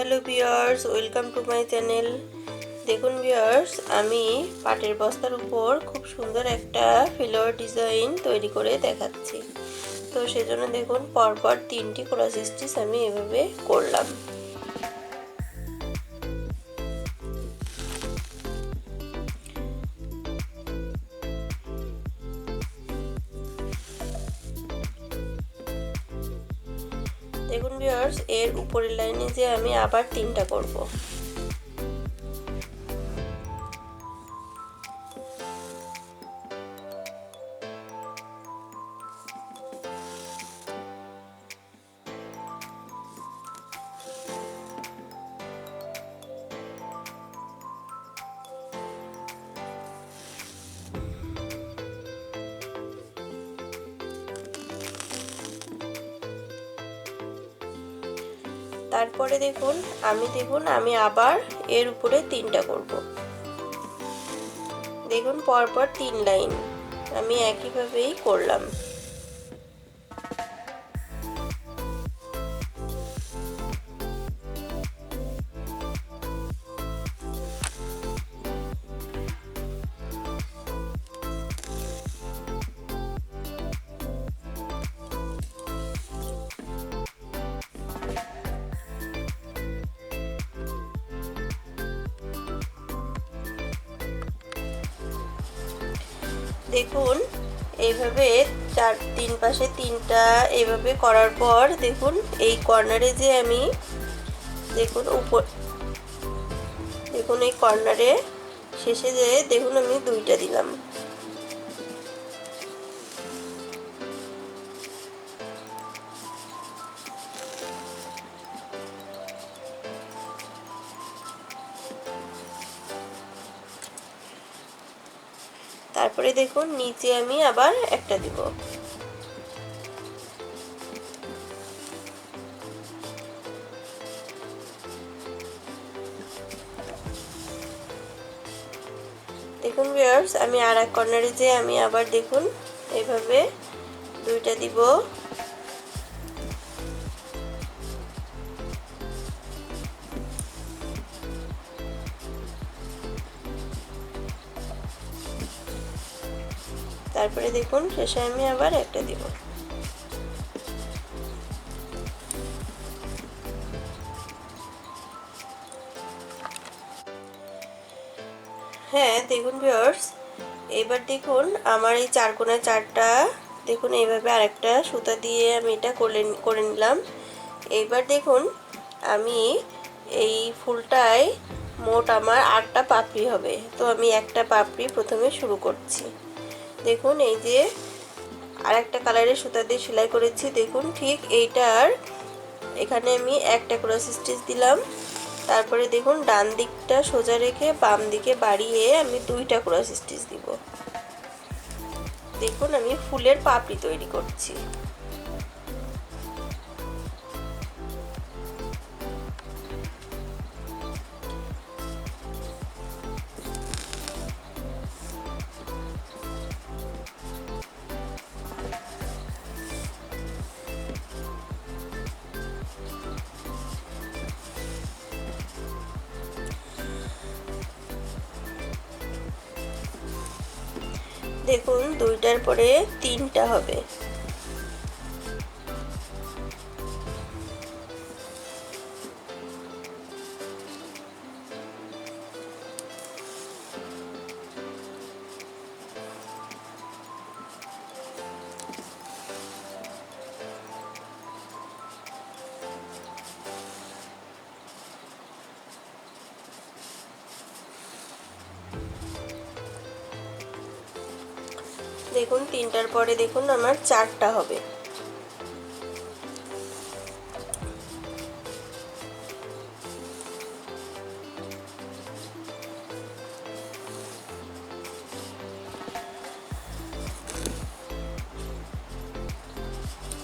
Hello viewers welcome to my channel. দেখুন viewers আমি পাটের বস্তার উপর খুব সুন্দর একটা ফিলোয়ার ডিজাইন তৈরি করে দেখাচ্ছি। তো সেজন্য দেখুন, পরপর তিনটি ক্রস স্টিচ আমি এভাবে করলাম। দেখুন ভিওর্স এর উপরের লাইনে যে আমি আবার তিনটা করব। তারপরে দেখুন, আমি দেখুন, আমি আবার এর উপরে তিনটা করব। দেখুন, পরপর তিন লাইন আমি একইভাবেই করলাম। দেখুন, এইভাবে চার, তিন পাশে তিনটা এভাবে করার পর দেখুন, এই কর্নারে যে আমি, দেখুন উপর, দেখুন এই কর্নারে শেষে যে দেখুন আমি দুইটা দিলাম। তারপরে দেখুন, নিচে আমি আবার একটা দিব। দেখুন আমি আর এক কর্নারে যে আমি আবার দেখুন, এইভাবে দুইটা দিব। তারপরে দেখুন, শেষে আমি আবার একটা দিব। হ্যাঁ দেখুন ভিওর্স এবার দেখুন আমার এই চার কোনা চারটা, দেখুন এইভাবে আরেকটা সুতা দিয়ে আমি এটা করে করে নিলাম। এইবার দেখুন আমি এই ফুলটায় মোট আমার আটটা পাপড়ি হবে। তো আমি একটা পাপড়ি প্রথমে শুরু করছি। দেখুন, এই যে আর একটা কালারের সুতা দিয়ে সেলাই করেছি। দেখুন, ঠিক এইটার এখানে আমি একটা ক্রস স্টিচ দিলাম। তারপরে দেখুন, ডান দিকটা সোজা রেখে বাম দিকে বাড়িয়ে আমি দুইটা ক্রস স্টিচ দিব। দেখুন, আমি ফুলের পাপড়ি তৈরি করছি। দেখুন দুইটার পরে তিনটা হবে। দেখুন, তিনটার পরে দেখুন আমার চারটা হবে।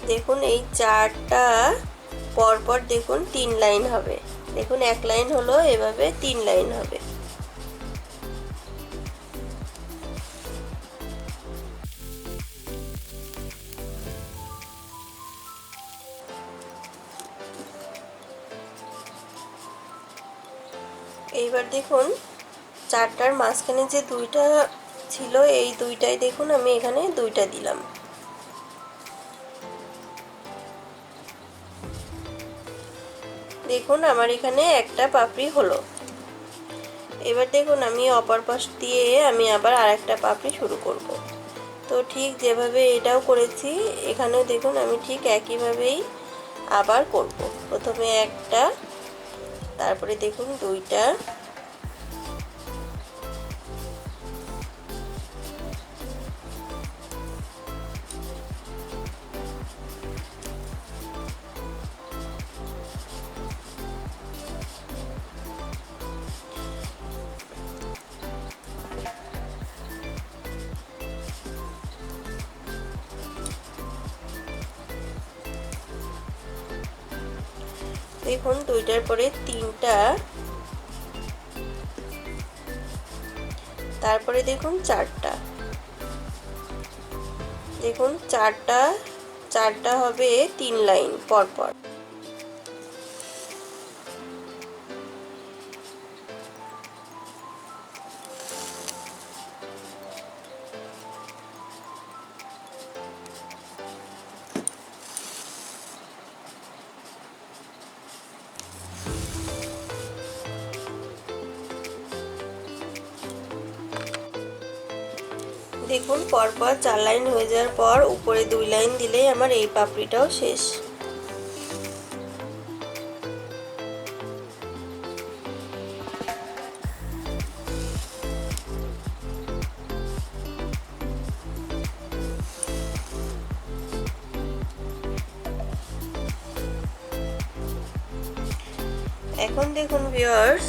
দেখুন, এই চারটা পরপর দেখুন, তিন লাইন হবে। দেখুন, এক লাইন হলো, এভাবে তিন লাইন হবে। এইবার দেখুন, চারটার মাঝখানে যে দুইটা ছিল, এই দুইটাই দেখুন, আমি এখানে দুইটা দিলাম। দেখুন, আমার এখানে একটা পাপড়ি হলো। এবার দেখুন, আমি অপর পাশ দিয়ে আমি আবার আরেকটা পাপড়ি শুরু করব। তো ঠিক যেভাবে এটাও করেছি, এখানেও দেখুন, আমি ঠিক একইভাবেই আবার করব। প্রথমে একটা তারপরে দেখুন দুইটা দেখুন দুইটার পরে তিনটা। তারপরে দেখুন চারটা। দেখুন চারটা চারটা হবে তিন লাইন পর দেখুন, পরপর চার লাইন হয়ে যাওয়ার পর উপরে দুই লাইন দিলেই আমার এই পাপড়িটাও শেষ। এখন দেখুন ভিউয়ার্স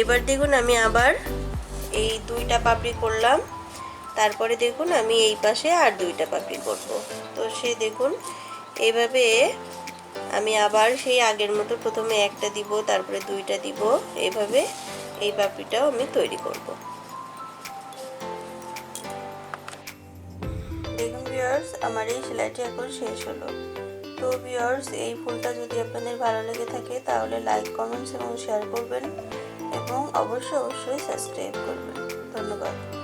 এবার দেখুন আমি আবার এই দুইটা পাপড়ি করলাম। তারপরে দেখুন আমি এই পাশে আর দুইটা পাপড়ি করব। তো সে দেখুন এইভাবে আমি আবার সেই আগের মতো প্রথমে একটা দিব, তারপরে দুইটা দিব এইভাবে এই পাপড়িটাও আমি তৈরি করব। দেখুন ভিউয়ার্স আমার এই সেলাইটি এখন শেষ হলো। তো ভিউয়ার্স এই ফুলটা যদি আপনাদের ভালো লেগে থাকে, তাহলে লাইক কমেন্টস এবং শেয়ার করবেন এবং অবশ্যই অবশ্যই সাবস্ক্রাইব করবেন। ধন্যবাদ।